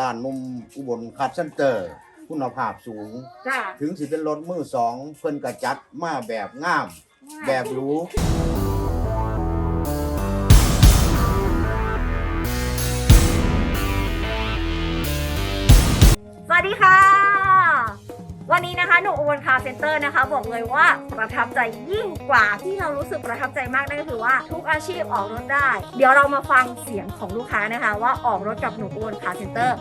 ร้านนุ่มอุบลคัดเซนเตอร์ คุณภาพสูง จ้าถึงสิเป็นรถมือสองเพิ่นกระจัดมาแบบงาม แบบหรูสวัสดีค่ะ วันนี้นะคะหนูอุบลคาร์เซ็นเตอร์นะคะ บอกเลยว่าประทับใจยิ่งกว่าที่เรารู้สึกประทับใจมากนั่นก็คือว่าทุกอาชีพออกรถได้ เดี๋ยวเรามาฟังเสียงของลูกค้านะคะ ว่าออกรถกับหนูอุบลคาร์เซ็นเตอร์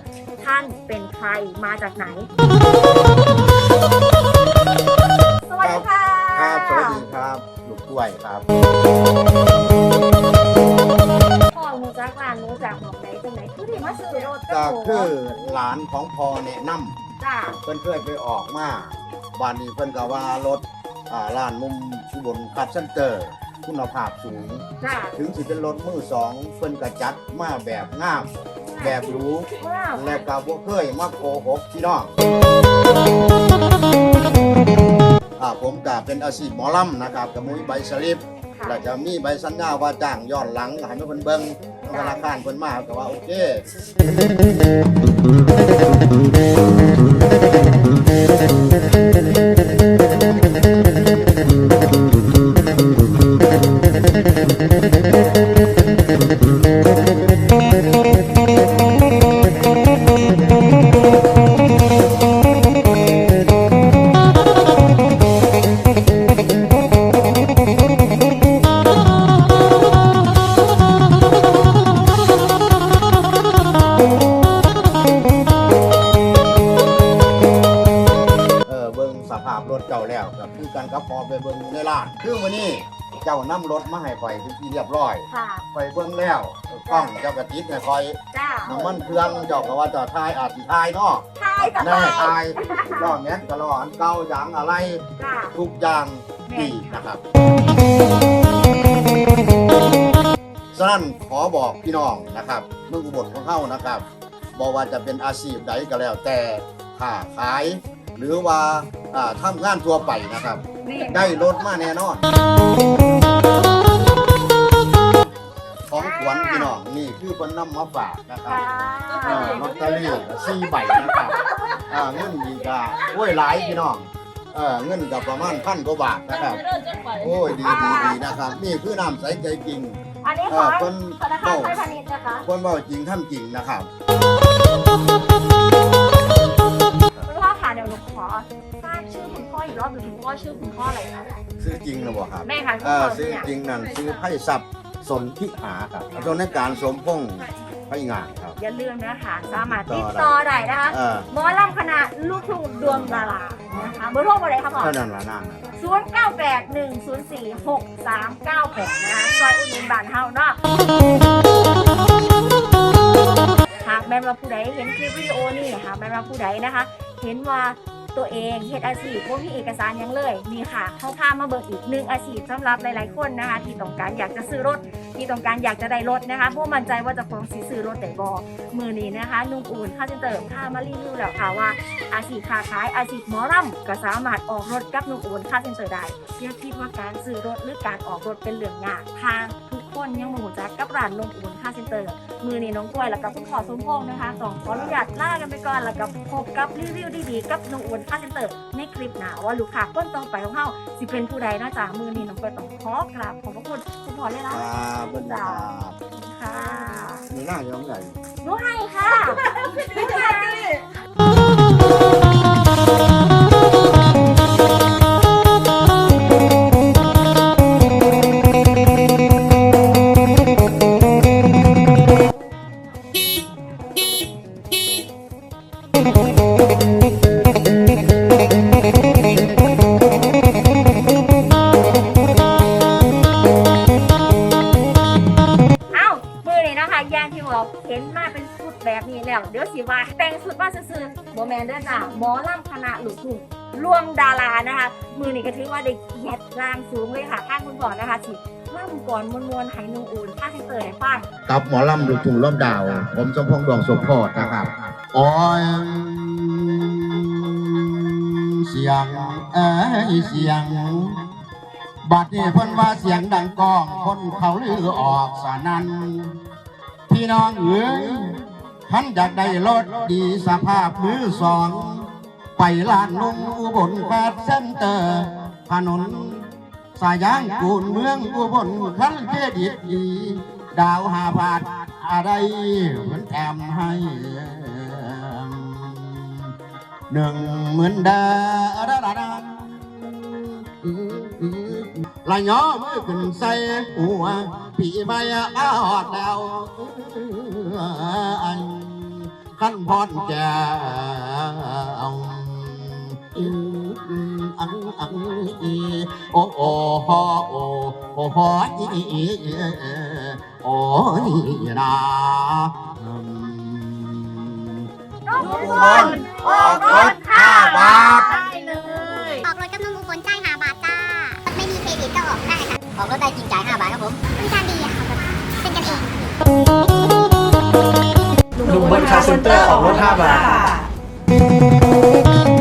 ท่านเป็นใครมาจากไหน สวัสดีค่ะครับสวัสดีครับลูกกล้วยครับพ่อหนูจากร้านหนูจากหมองไหนตรงไหนคือที่มาซื้อรถก็บหนูคือหลานของพ่อแนะนำ จ้าเพิ่นเคยไปออกมาบ้านนี้เพิ่นก็ว่ารถอ่าร้านนุ่มอุบลคัดเซนเตอร์ คุณภาพสูง จ้าถึงสิเป็นรถมือสองเพิ่นกระจัดมาแบบงาม แบบหรูว้าวและก็บ่เคยมาโกหกพี่น้องอ่าผมก็เป็นอาชีพหมอลำนะครับกับมุ้ยใบสลิป ค่ะ แล้วจะมีใบสัญญาว่าจ้างย้อนหลังให้มันเพิ่นเบิ่ง ธนาคารเพิ่นมาก็ว่าโอเคเคือมื้อนี้เจ้านำรถมาให้ข่อยเป็นที่เรียบร้อยค่ะ ข่อยเบิ่งแล้วเออกล้องเจ้าก็ติดให้ข่อยจ้าน้ำมันเครื่องเจ้าก็ว่าเจะทายอาจสิทายเนาะทายกับแน่ทาทายยล้อแม็กก็ล้ออันเก่าอย่างอะไร จ้า ทุกอย่างดีนะครับ ฉะนั้นขอบอกพี่น้องนะครับเมืองอุบลของเฮานะครับบอกว่าจะเป็นอาชีพใดก็แล้วแต่ค้าขาย หรือว่าอ่าทำงานทั่วไปนะครับนี่ได้รถมาแน่นอนของขวัญพี่น้องนี่คือเพิ่นนำมาฝากนะครับค่ะเอ่อลอตเตอรี่สี่ใบนะครับอ่าเงินดีกาโอ้ยหลายพี่น้องเออเงินกับประมาณพันกว่าบาทนะครับโอ้ยดีดีดีนะครับ นี่คือน้ำใสใจจริงอันนี้เอขอองคนธนาคารเบ้าไทยพาณิชย์นะคะคนเบ้าจริงทำจริงนะครับคุณพ่อค่ะเดี๋ ยวหนูขอทราบชื่อคุณพ่ออีกรอบหนึ่งคุณพ่อชื่อคุณพ่ออะไรคะ ซื้อจริงนะบ่ครับแม่ค่ะคุณเออพ่อซื้อเนี่ยจริงนั่นซื้อไพ่ทรัพย์สนทิหาครับตอนในการสมพงษ์ไพ่งานครับ อย่าลืมนะคะสามารถติดต่อได้นะคะเออหมอลำคณะลูกทุ่งดวงดารานะคะเบอร์โทรอะไรคะพ่อเท่านั้นละนั่นนะศูนย์เก้าแปดหนึ่งศูนย์สี่หกสามเก้าแปดนะคะซอยอุดหนุนบ้านเฮาเนาะหากแม่นว่าผู้ใดเห็นคลิปวิดีโอนี่หากแม่นว่าผู้ใดนะคะ เห็นว่าตัวเองเฮ็ดอาชีพบ่มีเอกสารยังเลยนี่ค่ะเขาพามาเบิกอีกหนึ่งอาชีพสำหรับหลายๆคนนะคะที่ต้องการอยากจะซื้อรถที่ต้องการอยากจะได้รถนะคะผู้มั่นใจว่าจะคงสิซื้อรถแต่บอมือนี้นะคะนุ่มอุ่นค่าเซ็นเตอร์พามารีวิวแล้วค่ะว่า อาชีพค้าขายอาชีพหมอลำก็สามารถออกรถกับนุ่มอุ่นค่าเซ็นเตอร์ได้อย่าคิดว่าการซื้อรถหรือการออกรถเป็นเรื่องยากทางทุก คนยังมาหูจักกับร้านนุ่มอุ่นค่าเซ็นเตอร์ มือนี้น้องกล้วยแล้วก็คุณขอสมพงษ์นะคะสองขออนุญาตลากันไปก่อนแล้วก็พบกับรีวิวดีๆกับนุ่มอุ่นค่าเซ็นเตอร์ในคลิปหน้าว่าลูกค้าคนต่อไปของเฮาสิเป็นผู้ใดเนอกจากมือนี้น้องกล้วยต้องขอกราบขอบพระคุณคุณพ่อเลยนะครับเพิ่นครับค่ะมีหน้าย้อมใหญ่หนูให้ค่ะ ๆโบแมนเด้อจ้าหมอลำคณะหลุดทุ่งร่วมดารานะคะ มือนี้ก็ถือว่าได้เกียรติรางสูงเลยค่ะท่านคุณก่อนนะคะสิล่ำก่อนมวลๆไหนุ่งอุ่นท่าที่เตยให้ฟังกับหมอลำหลูกทุ่งล้อมดาว ผมสมพงษ์ดวงสมโพธนะครับอ้ยเสียงเอ้ยเสียงบัดนี้เพิ่นว่าเสียงดังก้องคนเขาลือออกสานันพี่น้องเอ้ย ขันอยากได้รถดีสภาพมือสอง ไปลานลงอุบลแปดเส้นเตอร์ถนน สายยางกูนเมืองอุบลคันเครดิตดี ดาวหาบาทอะไรเหมือนแถมให้หนึ่งหมื่นดาดาดาดาลายย้อมือขึ้นใส่หัวปีใบอาหอดแล้ว ขั้นพอดแกเอาอังอังอีโอโอฮอโอโอฮออีโอ้ยนาน้องอุบลออกรถห้าบาทได้เลยออกรถกับนมอุบลจ่าย5บาทจ้าไม่มีเครดิตก็ออกได้ค่ะออกรถได้จริงจ่าย5บาทครับผมบริการดีค่ะเป็นกันเอง คาเซ็นเตอร์ของรถ5บาท